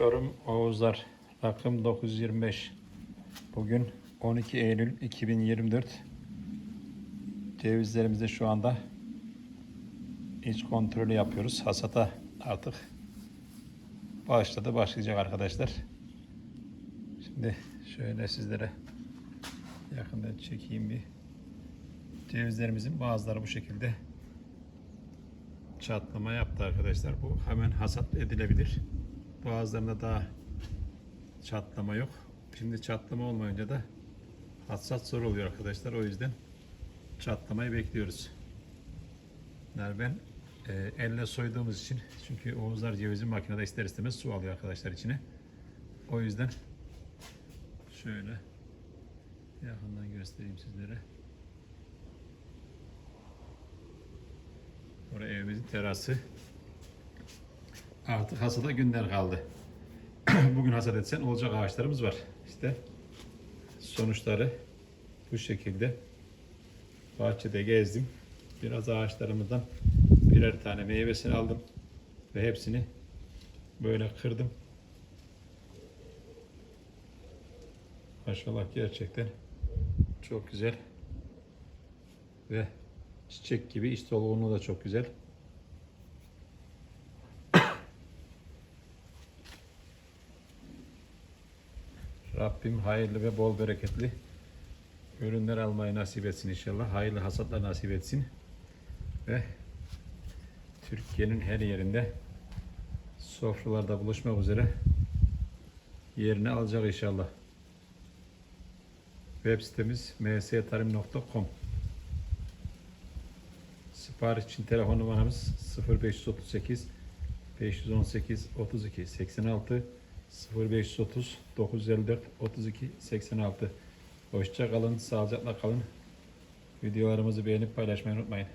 Çorum Oğuzlar rakım 925 Bugün 12 Eylül 2024 Cevizlerimizde şu anda iç kontrolü yapıyoruz. Hasata artık başladı başlayacak arkadaşlar. Şimdi şöyle sizlere yakından çekeyim bir. Cevizlerimizin bazıları bu şekilde çatlama yaptı arkadaşlar. Bu hemen hasat edilebilir. Bazılarında daha çatlama yok. Şimdi çatlama olmayınca da hasat zor oluyor arkadaşlar. O yüzden çatlamayı bekliyoruz. Yani ben e, elle soyduğumuz için çünkü Oğuzlar cevizi makinede ister istemez su alıyor arkadaşlar içine. O yüzden şöyle yakından göstereyim sizlere. Oraya evimizin terası. Artık hasada günler kaldı. Bugün hasat etsen olacak ağaçlarımız var. İşte sonuçları bu şekilde. Bahçede gezdim. Biraz ağaçlarımızdan birer tane meyvesini aldım. Ve hepsini böyle kırdım. Maşallah gerçekten çok güzel. Ve çiçek gibi iç dolgunluğu da çok güzel. Rabbim hayırlı ve bol bereketli ürünler almayı nasip etsin inşallah. Hayırlı hasatlar nasip etsin. Ve Türkiye'nin her yerinde sofralarda buluşmak üzere yerini alacak inşallah. Web sitemiz mstarim.com Sipariş için telefon numaramız 0538 518 32 86 0530 954 32 86 Hoşça kalın, sağlıcakla kalın. Videolarımızı beğenip paylaşmayı unutmayın.